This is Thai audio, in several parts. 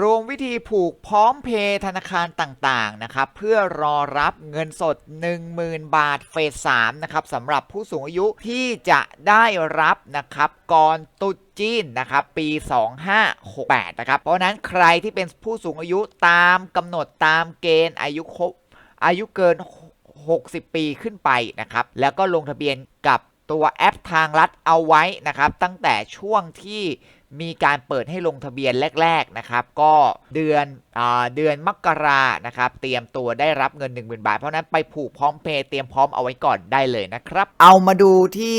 รวมวิธีผูกพร้อมเพย์ธนาคารต่างๆนะครับเพื่อรอรับเงินสด 10,000 บาทเฟส3นะครับสำหรับผู้สูงอายุที่จะได้รับนะครับก่อนตุจีนนะครับปี 2568นะครับเพราะฉะนั้นใครที่เป็นผู้สูงอายุตามกำหนดตามเกณฑ์อายุครบอายุเกิน 60 ปีขึ้นไปนะครับแล้วก็ลงทะเบียนกับตัวแอปทางรัฐเอาไว้นะครับตั้งแต่ช่วงที่ มีการเปิดให้ลงทะเบียนแรก ๆ นะครับ ก็เดือนอเดือนมกรานะครับ เตรียมตัวได้รับเงิน 10,000 บาท เพราะนั้นไปผูกพร้อมเพย์เตรียมพร้อมเอาไว้ก่อนได้เลยนะครับ เอามาดูที่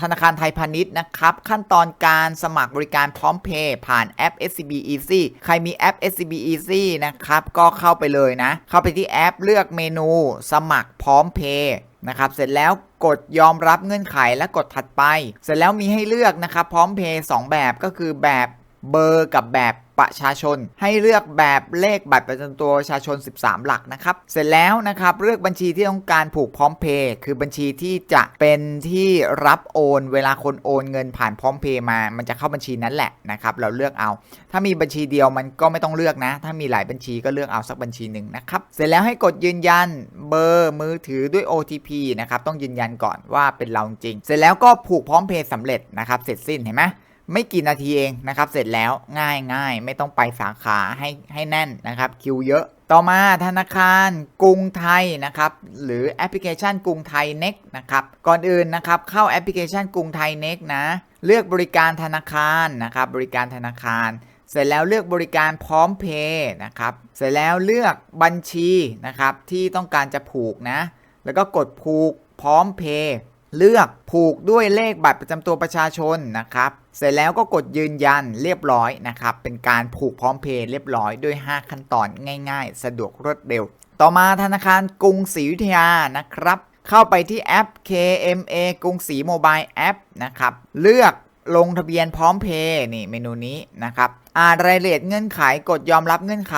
ธนาคารไทยพาณิชย์นะครับ ขั้นตอนการสมัครบริการพร้อมเพย์ผ่านแอป SCB Easy ใครมีแอป SCB Easy นะครับ ก็เข้าไปเลยนะ เข้าไปที่แอปเลือกเมนู สมัครพร้อมเพย์ นะครับเสร็จแล้วกดยอมรับเงื่อนไขและกดถัดไป เสร็จแล้วมีให้เลือกนะครับพร้อมเพย์2แบบก็คือแบบเบอร์กับแบบ ประชาชน ให้เลือกแบบเลขบัตรประจำตัวประชาชน 13 หลักนะครับ เสร็จแล้วนะครับเลือกบัญชีที่ต้องการผูกพร้อมเพย์คือบัญชีที่จะเป็นที่รับโอน เวลาคนโอนเงินผ่านพร้อมเพย์มา มันจะเข้าบัญชีนั้นแหละนะครับ เราเลือกเอา ถ้ามีบัญชีเดียวมันก็ไม่ต้องเลือกนะ ถ้ามีหลายบัญชีก็เลือกเอาสักบัญชีหนึ่งนะครับ เสร็จแล้วให้กดยืนยันเบอร์มือถือด้วย OTP นะครับ ต้องยืนยันก่อนว่าเป็นเราจริง เสร็จแล้วก็ผูกพร้อมเพย์สำเร็จนะครับ เสร็จสิ้นเห็นไหม ไม่กี่นาทีเองนะครับเสร็จแล้วง่ายง่ายไม่ต้องไปสาขาให้ให้แน่นนะครับคิวเยอะ ต่อมาธนาคารกรุงไทยนะครับหรือแอปพลิเคชันกรุงไทย Next นะครับก่อนอื่นนะครับเข้าแอปพลิเคชันกรุงไทย Next นะเลือกบริการธนาคารนะครับบริการธนาคาร เสร็จแล้วเลือกบริการพร้อมเพย์นะครับเสร็จแล้วเลือกบัญชีนะครับที่ต้องการจะผูกนะแล้วก็กดผูกพร้อมเพย์ เลือกผูกด้วยเลขบัตรประจำตัวประชาชนนะครับ เสร็จแล้วก็กดยืนยันเรียบร้อยนะครับ เป็นการผูกพร้อมเพย์เรียบร้อยด้วย 5 ขั้นตอนง่าย ๆ สะดวกรวดเร็ว ต่อมาธนาคารกรุงศรีอยุธยานะครับเข้าไปที่แอป KMA กรุงศรีโมบายแอปนะครับ เลือกลงทะเบียนพร้อมเพย์นี่เมนูนี้นะครับอ่านรายละเอียดเงื่อนไขกดยอมรับเงื่อนไข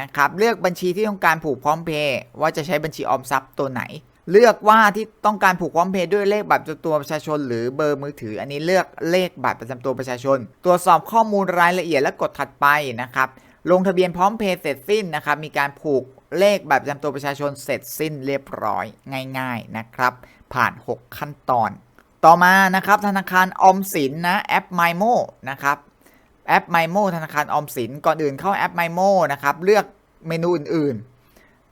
นะครับ เลือกบัญชีที่ต้องการผูกพร้อมเพย์ว่าจะใช้บัญชีออมทรัพย์ตัวไหน เลือกว่าที่ต้องการผูกพร้อมเพย์ด้วยเลขบัตรประจำตัวประชาชน หรือเบอร์มือถือ อันนี้เลือกเลขบัตรประจำตัวประชาชน ตรวจสอบข้อมูลรายละเอียดและกดถัดไปนะครับลงทะเบียนพร้อมเพย์เสร็จสิ้นนะครับมีการผูกเลขบัตรประจำตัวประชาชนเสร็จสิ้นเรียบร้อยง่าย ๆนะครับ ผ่าน 6 ขั้นตอน ต่อมานะครับธนาคารออมสินนะแอป MyMo นะครับแอป MyMo ธนาคารออมสินก่อนอื่นเข้าแอป MyMo นะครับเลือกเมนูอื่นๆ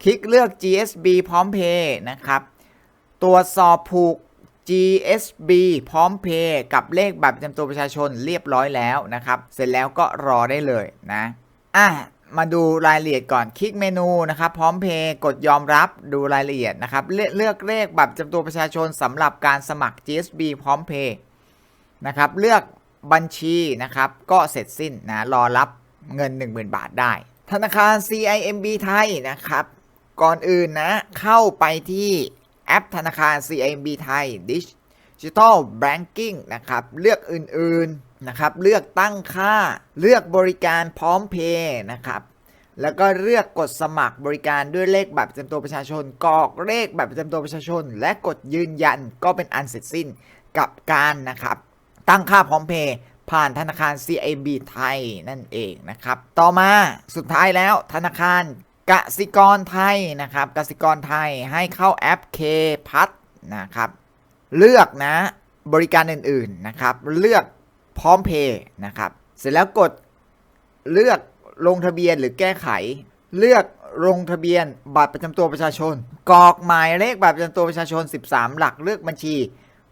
คลิกเลือก GSB พร้อมเพย์นะครับ ตรวจสอบผูก GSB พร้อมเพย์กับเลขบัตรประจำตัวประชาชนเรียบร้อยแล้วนะครับ เสร็จแล้วก็รอได้เลยนะอะมาดูรายละเอียดก่อนคลิกเมนูนะครับ พร้อมเพย์กดยอมรับดูรายละเอียดนะครับ เลือกเลขบัตรประจำตัวประชาชนสำหรับการสมัคร GSB พร้อมเพย์นะครับ เลือกบัญชีนะครับ ก็เสร็จสิ้นนะรอรับเงิน 10,000 บาทได้ ธนาคาร CIMB ไทยนะครับ ก่อนอื่นนะ เข้าไปที่แอปธนาคาร CIMB ไทย Digital Banking นะครับ เลือกอื่นๆนะครับ เลือกตั้งค่า เลือกบริการพร้อมเพย์นะครับ แล้วก็เลือกกดสมัครบริการด้วยเลขบัตรประจำตัวประชาชนกรอกเลขบัตรประจำตัวประชาชน และกดยืนยันก็เป็นอันเสร็จสิ้นกับการนะครับ ตั้งค่าพร้อมเพย์ผ่านธนาคาร CIB ไทยนั่นเองนะครับ ต่อมาสุดท้ายแล้วธนาคาร กสิกรไทยนะครับกสิกรไทยให้เข้าแอป K พัทนะครับ เลือกนะบริการอื่นๆนะครับ เลือกพร้อมเพย์นะครับ เสร็จแล้วกดเลือกลงทะเบียนหรือแก้ไข เลือกลงทะเบียนบัตรประจำตัวประชาชนกรอกหมายเลขบัตรประจำตัวประชาชน 13 หลักเลือกบัญชี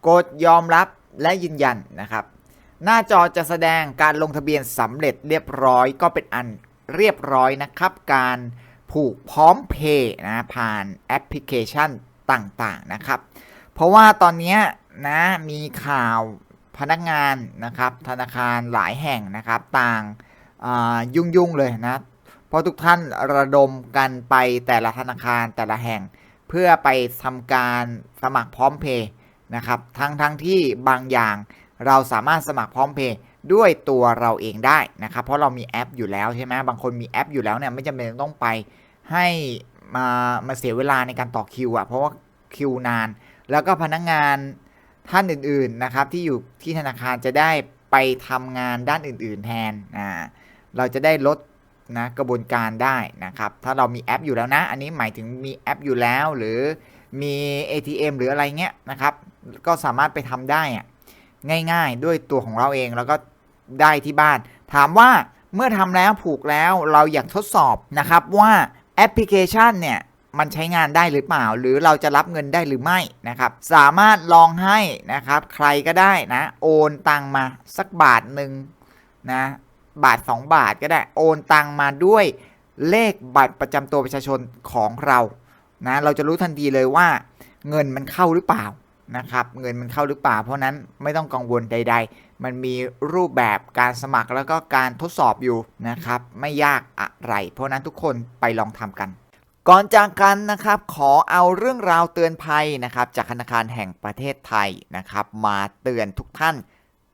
กดยอมรับและยืนยันนะครับ หน้าจอจะแสดงการลงทะเบียนสำเร็จเรียบร้อยก็เป็นอันเรียบร้อยนะครับ การ ผูกพร้อมเพย์นะผ่านแอปพลิเคชันต่างๆนะครับ เพราะว่าตอนนี้นะมีข่าวพนักงานนะครับ ธนาคารหลายแห่งนะครับ ต่างยุ่งยุ่งๆเลยนะเพราะทุกท่านระดมกันไปแต่ละธนาคารแต่ละแห่ง เพื่อไปทำการสมัครพร้อมเพย์นะครับทั้งทั้งที่บางอย่างเราสามารถสมัครพร้อมเพย์ด้วยตัวเราเองได้นะครับ เพราะเรามีแอปอยู่แล้วใช่ไหมบางคนมีแอปอยู่แล้วเนี่ยไม่จำเป็นต้องไป ให้มามาเสียเวลาในการต่อคิวอะ่ะเพราะว่าคิวนาน แล้วก็พนักงานท่านอื่นๆนะครับ ที่อยู่ที่ธนาคารจะได้ไปทำงานด้านอื่น ๆ แทนอ่าเราจะได้ลดนะกระบวนการได้นะครับ ถ้าเรามีแอปอยู่แล้วนะ อันนี้หมายถึงมีแอปอยู่แล้ว หรือมี ATM หรืออะไรเงี้ยนะครับ ก็สามารถไปทำได้อะง่ายๆ ด้วยตัวของเราเองแล้วก็ได้ที่บ้าน ถามว่าเมื่อทำแล้วผูกแล้วเราอยากทดสอบนะครับว่า แอปพลิเคชันเนี่ยมันใช้งานได้หรือเปล่า หรือเราจะรับเงินได้หรือไม่นะครับ สามารถลองให้นะครับ ใครก็ได้นะ โอนตังมาสักบาทหนึ่งนะบาท 2 บาทก็ได้โอนตังมาด้วยเลขบัตรประจำตัวประชาชนของเรานะเราจะรู้ทันทีเลยว่า เงินมันเข้าหรือเปล่านะครับ เงินมันเข้าหรือเปล่า เพราะนั้นไม่ต้องกังวลใด ๆมันมีรูปแบบการสมัครแล้วก็การทดสอบอยู่นะครับ ไม่ยากอะไร เพราะนั้นทุกคนไปลองทำกัน ก่อนจากกันนะครับ ขอเอาเรื่องราวเตือนภัยนะครับ จากธนาคารแห่งประเทศไทยนะครับ มาเตือนทุกท่าน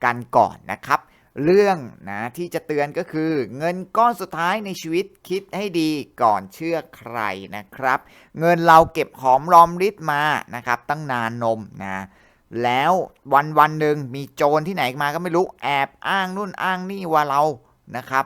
กันก่อนนะครับ เรื่องนะที่จะเตือนก็คือ เงินก้อนสุดท้ายในชีวิตคิดให้ดีก่อนเชื่อใครนะครับ เงินเราเก็บหอมรอมริบมานะครับ ตั้งนานนมนะ แล้ววันวันหนึ่งมีโจรที่ไหนมาก็ไม่รู้แอบอ้างนู่นอ้างนี่ว่าเรานะครับ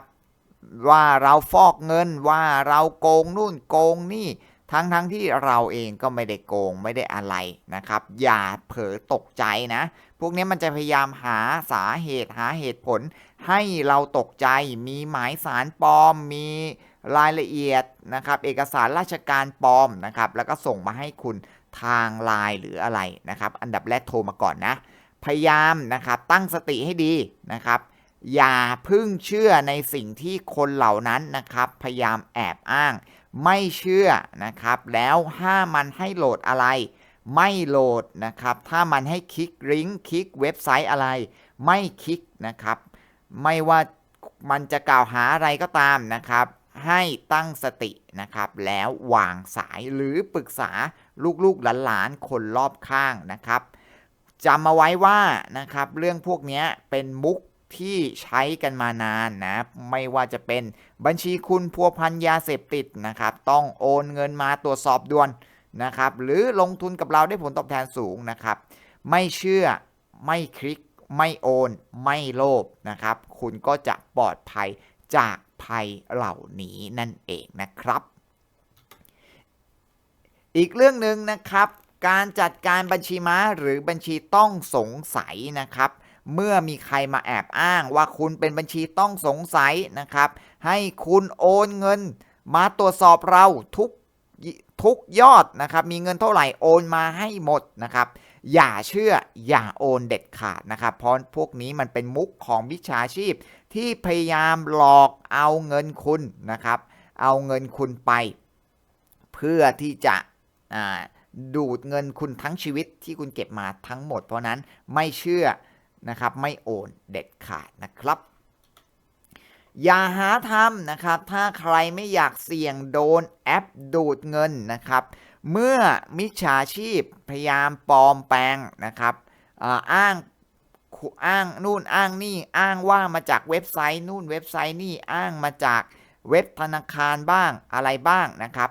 ว่าเราฟอกเงินว่าเราโกงนู่นโกงนี่ทั้งทั้งที่เราเองก็ไม่ได้โกงไม่ได้อะไรนะครับ อย่าเผลอตกใจนะ พวกนี้มันจะพยายามหาสาเหตุหาเหตุผล ให้เราตกใจมีหมายสารปลอมมีรายละเอียดนะครับ เอกสารราชการปลอมนะครับ แล้วก็ส่งมาให้คุณ ทางไลน์หรืออะไรนะครับ อันดับแรกโทรมาก่อนนะ พยายามนะครับตั้งสติให้ดีนะครับ อย่าพึ่งเชื่อในสิ่งที่คนเหล่านั้นนะครับ พยายามแอบอ้าง ไม่เชื่อนะครับ แล้วถ้ามันให้โหลดอะไร ไม่โหลดนะครับ ถ้ามันให้คลิกลิงก์คลิกเว็บไซต์อะไร ไม่คลิกนะครับ ไม่ว่ามันจะกล่าวหาอะไรก็ตามนะครับ ให้ตั้งสตินะครับ แล้ววางสายหรือปรึกษา ลูกๆหลานๆคนรอบข้างนะครับจำมาไว้ว่านะครับเรื่องพวกนี้เป็นมุกที่ใช้กันมานานนะไม่ว่าจะเป็นบัญชีคุณพัวพันยาเสพติดนะครับ ต้องโอนเงินมาตรวจสอบด่วนนะครับ หรือลงทุนกับเราได้ผลตอบแทนสูงนะครับ ไม่เชื่อไม่คลิกไม่โอน ไม่โลภนะครับ คุณก็จะปลอดภัยจากภัยเหล่านี้นั่นเองนะครับ อีกเรื่องหนึ่งนะครับ การจัดการบัญชีม้าหรือบัญชีต้องสงสัยนะครับ เมื่อมีใครมาแอบอ้างว่าคุณเป็นบัญชีต้องสงสัยนะครับ ให้คุณโอนเงิน มาตรวจสอบเราทุกทุกยอดนะครับ มีเงินเท่าไหร่โอนมาให้หมดนะครับ อย่าเชื่ออย่าโอนเด็ดขาดนะครับ เพราะพวกนี้มันเป็นมุกของมิจฉาชีพ ที่พยายามหลอกเอาเงินคุณนะครับ เอาเงินคุณไป เพื่อที่จะ ดูดเงินคุณทั้งชีวิตที่คุณเก็บมาทั้งหมด เพราะนั้นไม่เชื่อนะครับไม่โอนเด็ดขาดนะครับ อย่าหาทำนะครับ ถ้าใครไม่อยากเสี่ยงโดนแอปดูดเงินนะครับ เมื่อมิจฉาชีพพยายามปลอมแปลงนะครับอ้างอ้างนู่นอ้างนี่อ้างว่ามาจากเว็บไซต์นู่นเว็บไซต์นี่อ้างมาจากเว็บธนาคารบ้างอะไรบ้างนะครับ